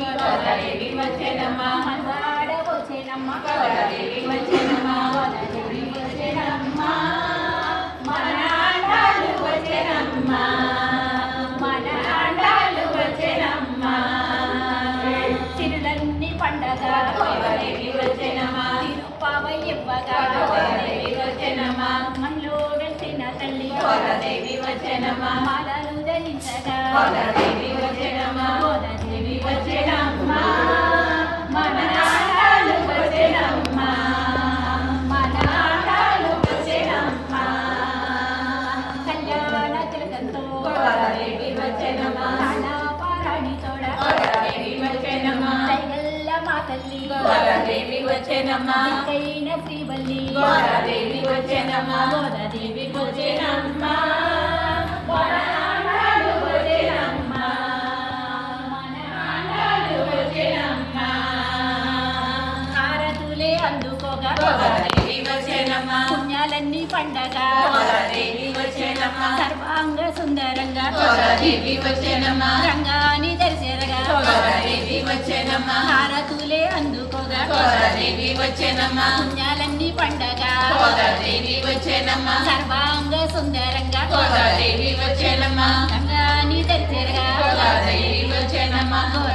గోదాదేవి వచ్చెనమ్మా మనవాడ వచ్చేనమ్మ గోదాదేవి వచ్చెనమ్మా గోదాదేవి వచ్చేనమ్మా మన ఆండాలు వచ్చెనమ్మా. మన ఆండాలు వచ్చెనమ్మా. చిరులన్నీ పండగ. గోదాదేవి వచ్చెనమ్మా. తిరుపావ ఇవ్వగా. గోదాదేవి వచ్చెనమ్మా. మనలో వెలిసిన తల్లి. గోదాదేవి వచ్చెనమ్మా. మాలలు ధరించగా. గోదాదేవి తల్లి. గోదాదేవి వచ్చెనమ్మా దిక్కైన శ్రీవల్లి. గోదాదేవి వచ్చెనమ్మా గోదాదేవి వచ్చెనమ్మా పుణ్యాలన్నీ పండగ. సర్వాంగ సుందరంగా. రంగాని గోదాదేవి వచ్చెనమ్మా గోదాదేవి వచ్చెనమ్మా. పుణ్యాలన్నీ పండగ. గోదాదేవి వచ్చెనమ్మా. సర్వాంగ సుందరంగా. గోదాదేవి వచ్చెనమ్మా. గోదాదేవి వచ్చెనమ్మా గోదాదేవి వచ్చెనమ్మా.